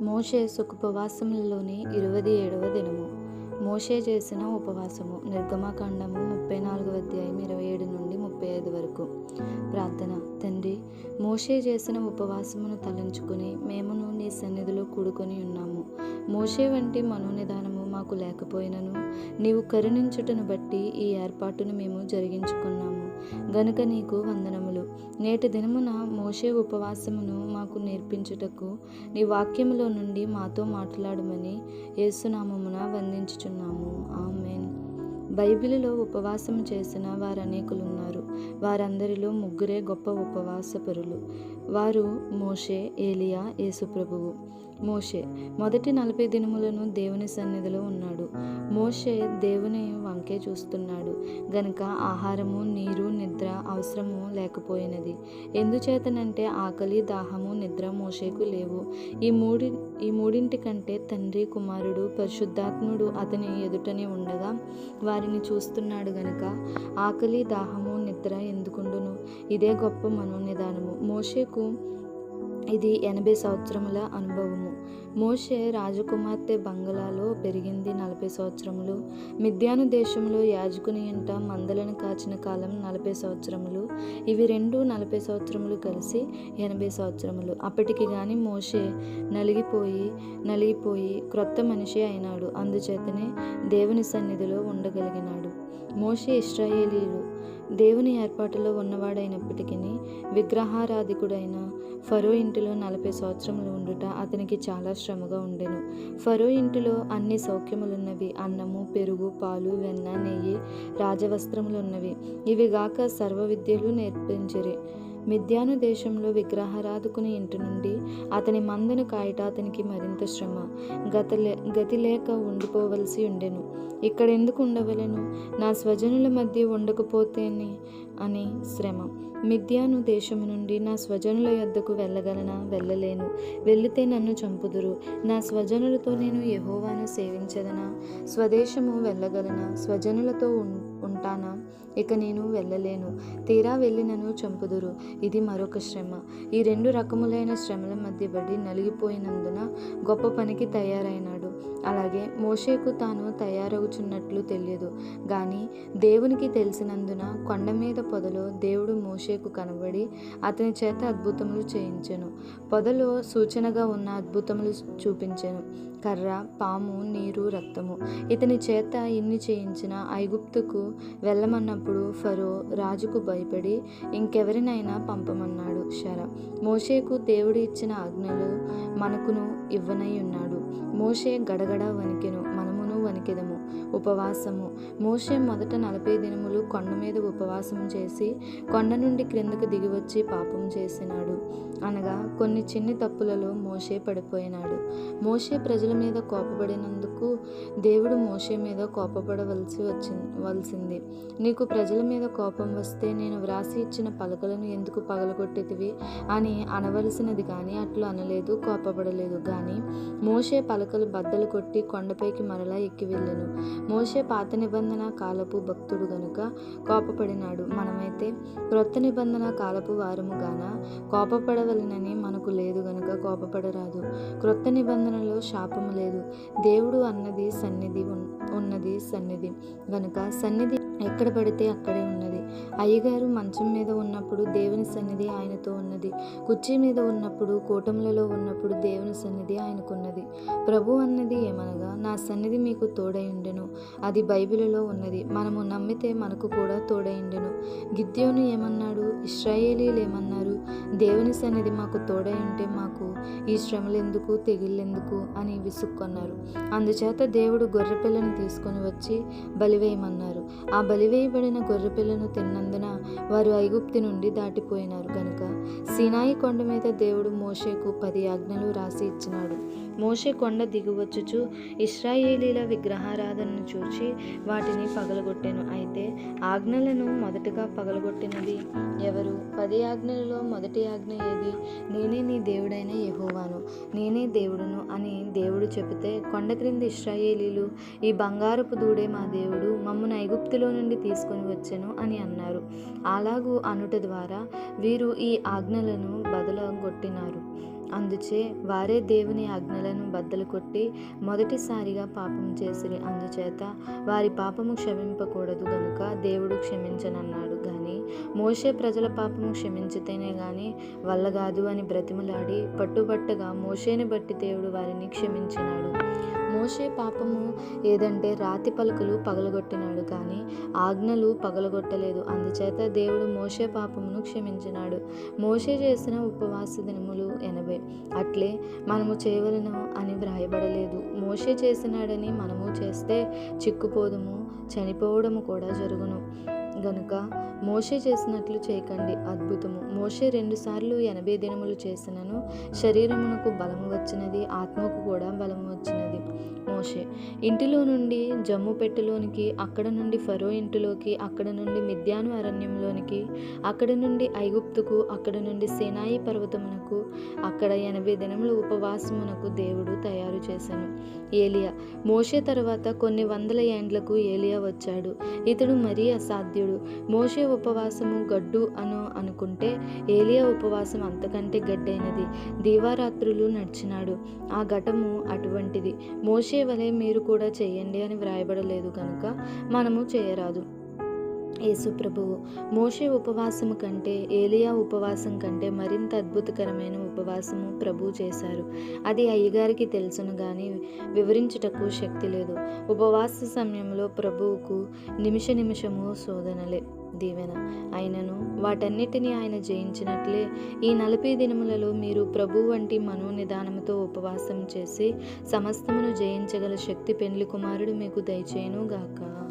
మోషే సుఖోపవాసములలోని ఇరవై ఏడవ దినము. మోషే చేసిన ఉపవాసము నిర్గమకాండము ముప్పై నాలుగవ అధ్యాయం ఇరవై ఏడు నుండి ముప్పై ఐదు వరకు. ప్రార్థన తండ్రి మోషే చేసిన ఉపవాసమును తలంచుకుని మేమును నీ సన్నిధిలో కూడుకొని ఉన్నాము. మోషే వంటి మనోనిదానము మాకు లేకపోయినను నీవు కరుణించుటను బట్టి ఈ ఏర్పాటును మేము జరిగించుకున్నాము. గనుక నీకు వందనములు. నేటి దినమున మోషే ఉపవాసమును మాకు నేర్పించుటకు నీ వాక్యములో నుండి మాతో మాట్లాడమని యేసునామమున వందించుచున్నాము. ఆమెన్. బైబిలులో ఉపవాసం చేసిన వారు అనేకులున్నారు వారందరిలో ముగ్గురే గొప్ప ఉపవాసపరులు వారు మోషే ఏలియా యేసుప్రభువు. మోషే మొదటి నలభై దినములను దేవుని సన్నిధిలో ఉన్నాడు. మోషే దేవుని వంకే చూస్తున్నాడు. గనుక ఆహారము నీరు నిద్ర అవసరము లేకపోయినది. ఎందుచేతనంటే ఆకలి దాహము నిద్ర మోషేకు లేవు. ఈ మూడి ఈ మూడింటి కంటే తండ్రి కుమారుడు పరిశుద్ధాత్ముడు అతని ఎదుటనే ఉండగా వారిని చూస్తున్నాడు గనుక ఆకలి దాహము నిద్ర ఎందుకుండును? ఇదే గొప్ప మనోనిదానము. మోషేకు ఇది ఎనభై సంవత్సరముల అనుభవము. మోషే రాజకుమార్తె బంగళాలో పెరిగింది నలభై సంవత్సరములు. మిద్యాను దేశంలో యాజకుని ఇంట మందలను కాచిన కాలం నలభై సంవత్సరములు. ఇవి రెండు నలభై సంవత్సరములు కలిసి ఎనభై సంవత్సరములు. అప్పటికి కానీ మోషే నలిగిపోయి నలిగిపోయి క్రొత్త మనిషి అయినాడు. అందుచేతనే దేవుని సన్నిధిలో ఉండగలిగినాడు. మోషే ఇస్రాయేలీలు దేవుని ఏర్పాటులో ఉన్నవాడైనప్పటికీ విగ్రహారాధికుడైన ఫరో ఇంటిలో నలభై సంవత్సరములు ఉండుట అతనికి చాలా శ్రమగా ఉండెను. ఫరో ఇంటిలో అన్ని సౌఖ్యములున్నవి అన్నము పెరుగు పాలు వెన్న నెయ్యి రాజవస్త్రములున్నవి. ఇవి గాక సర్వ విద్యలు నేర్పించిరి. మిద్యాను దేశంలో విగ్రహారాధకుని ఇంటి నుండి అతని మందను కాయట అతనికి మరింత శ్రమ. గత గతి లేక ఉండిపోవలసి ఉండెను. ఇక్కడ ఎందుకు ఉండవలను? నా స్వజనుల మధ్య ఉండకపోతేనే అని శ్రమ. మిథ్యాను దేశము నుండి నా స్వజనుల యొద్దకు వెళ్ళగలనా? వెళ్ళలేను. వెళితే నన్ను చంపుదురు. నా స్వజనులతో నేను యహోవాను సేవించదనా? స్వదేశము వెళ్ళగలనా? స్వజనులతో ఉంటానా? ఇక నేను వెళ్ళలేను. తీరా వెళ్ళినను చంపుదురు. ఇది మరొక శ్రమ. ఈ రెండు రకములైన శ్రమల మధ్య పడి నలిగిపోయినందున గొప్ప పనికి తయారైనాడు. అలాగే మోషేకు తాను తయారవుచున్నట్లు తెలియదు. కానీ దేవునికి తెలిసినందున కొండ మీద పొదలో దేవుడు మోషేకు కనబడి అతని చేత అద్భుతములు చేయించెను. పొదలో సూచనగా ఉన్న అద్భుతములు చూపించెను. కర్ర పాము నీరు రక్తము. ఇతని చేత ఇన్ని చేయించిన ఐగుప్తుకు వెళ్ళమన్నప్పుడు ఫరో రాజుకు భయపడి ఇంకెవరినైనా పంపమన్నాడు శర మోషేకు దేవుడు ఇచ్చిన ఆజ్ఞలు మనకును ఇవ్వనై ఉన్నాడు. మోషే గడగడ వణికెను. మనము వణికెదము ఉపవాసము. మోషే మొదట నలభై దినములు కొండ మీద ఉపవాసం చేసి కొండ నుండి క్రిందకు దిగివచ్చి పాపం చేసినాడు. అనగా కొన్ని చిన్ని తప్పులలో మోషే పడిపోయినాడు. మోషే ప్రజల మీద కోపపడినందుకు దేవుడు మోషే మీద కోపపడవలసి వచ్చింది వలసింది. నీకు ప్రజల మీద కోపం వస్తే నేను వ్రాసి ఇచ్చిన పలకలను ఎందుకు పగలగొట్టేటివి అని అనవలసినది కానీ అట్లు అనలేదు కోపపడలేదు. కానీ మోషే పలకలు బద్దలు కొట్టి కొండపైకి మరలా ఎక్కి వెళ్ళెను. మోషే పాత నిబంధన కాలపు భక్తుడు గనుక కోపపడినాడు. మనమైతే క్రొత్త నిబంధన కాలపు వారము గాన కోపపడవలనని మనకు లేదు గనుక కోపపడరాదు. క్రొత్త నిబంధనలో శాపము లేదు. దేవుడు అన్నది సన్నిధి ఉన్నది సన్నిధి. గనుక సన్నిధి ఎక్కడ పడితే అక్కడే ఉన్నది. అయ్యగారు మంచం మీద ఉన్నప్పుడు దేవుని సన్నిధి ఆయనతో ఉన్నది. కుర్చీ మీద ఉన్నప్పుడు కూటములలో ఉన్నప్పుడు దేవుని సన్నిధి ఆయనకున్నది. ప్రభు అన్నది ఏమనగా నా సన్నిధి మీకు తోడైండెను అది బైబిల్లో ఉన్నది. మనము నమ్మితే మనకు కూడా తోడైండెను గిద్యోను ఏమన్నాడు? ఇస్రాయేలీలు ఏమన్నారు? దేవుని సన్నిధి మాకు తోడై ఉంటే మాకు ఈ శ్రమలెందుకు తెగిళ్ళెందుకు అని విసుక్కున్నారు. అందుచేత దేవుడు గొర్రెపిల్లని తీసుకొని వచ్చి బలివేయమన్నారు. ఆ బలివేయబడిన గొర్రెపిల్లను తిన్నందున వారు ఐగుప్తి నుండి దాటిపోయినారు కనుక సినాయి కొండ మీద దేవుడు మోషేకు పది ఆజ్ఞలు రాసి ఇచ్చినాడు. మోషే కొండ దిగువచ్చుచు ఇస్రాయేలీల విగ్రహారాధనను చూచి వాటిని పగలగొట్టెను. అయితే ఆజ్ఞలను మొదటగా పగలగొట్టినది ఎవరు? పది ఆజ్ఞలలో మొదటి ఆజ్ఞ ఏది? నేనే నీ దేవుడైన యహోవాను. నేనే దేవుడును అని దేవుడు చెబితే కొండ క్రింద ఇస్రాయేలీలు ఈ బంగారపు దూడే మా దేవుడు మమ్మను ఐగుప్తులో నుండి తీసుకొని వచ్చాను అని అన్నారు. అలాగూ అనుట ద్వారా వీరు ఈ ఆజ్ఞలను బదలగొట్టినారు. అందుచే వారే దేవుని ఆజ్ఞలను బద్దలు కొట్టి మొదటిసారిగా పాపం చేసిరి అందుచేత వారి పాపము క్షమింపకూడదు గనుక దేవుడు క్షమించనన్నాడు. కానీ మోషే ప్రజల పాపము క్షమించితేనే గాని వల్లగాదు అని బ్రతిమలాడి పట్టుబట్టగా మోషేని బట్టి దేవుడు వారిని క్షమించినాడు. మోషే పాపము ఏదంటే రాతి పలుకులు పగలగొట్టినాడు కానీ ఆజ్ఞలు పగలగొట్టలేదు. అందుచేత దేవుడు మోషే పాపమును క్షమించినాడు. మోషే చేసిన ఉపవాస దినములు ఎనభై. అట్లే మనము చేయవలను అని వ్రాయబడలేదు. మోషే చేసినాడని మనము చేస్తే చిక్కుపోదుము చనిపోవడము కూడా జరుగును. గనుక మోషే చేసినట్లు చేయకండి అద్భుతము. మోషే రెండుసార్లు ఎనభై దినములు చేసినను శరీరమునకు బలము వచ్చినది ఆత్మకు కూడా బలము వచ్చినది. మోషే ఇంటిలో నుండి జమ్ము పెట్టెలోనికి అక్కడ నుండి ఫరో ఇంటిలోకి అక్కడ నుండి మిద్యాను అరణ్యంలోనికి అక్కడ నుండి ఐగుప్తుకు అక్కడ నుండి సేనాయి పర్వతమునకు అక్కడ ఎనభై దినముల ఉపవాసమునకు దేవుడు తయారు చేశాను ఏలియా మోషే తర్వాత కొన్ని వందల ఏండ్లకు ఏలియా వచ్చాడు. ఇతడు మరీ అసాధ్యుడు. మోషే ఉపవాసము గడ్డు అను అనుకుంటే ఏలియా ఉపవాసం అంతకంటే గడ్డైనది. దీవారాత్రులు నడిచినాడు. ఆ ఘటము అటువంటిది. మోషే వలె మీరు కూడా చేయండి అని వ్రాయబడలేదు కనుక మనము చేయరాదు. యేసు ప్రభువు మోషే ఉపవాసము కంటే ఏలియా ఉపవాసం కంటే మరింత అద్భుతకరమైన ఉపవాసము ప్రభు చేశారు. అది అయ్యగారికి తెలుసును కానీ వివరించుటకు శక్తి లేదు. ఉపవాస సమయంలో ప్రభువుకు నిమిష నిమిషము శోధనలే. దీవెన. ఆయనను వాటన్నిటినీ ఆయన జయించినట్లే ఈ నలభై దినములలో మీరు ప్రభు వంటి మనోనిదానముతో ఉపవాసం చేసి సమస్తమును జయించగల శక్తి పెండ్లి కుమారుడు మీకు దయచేయును గాక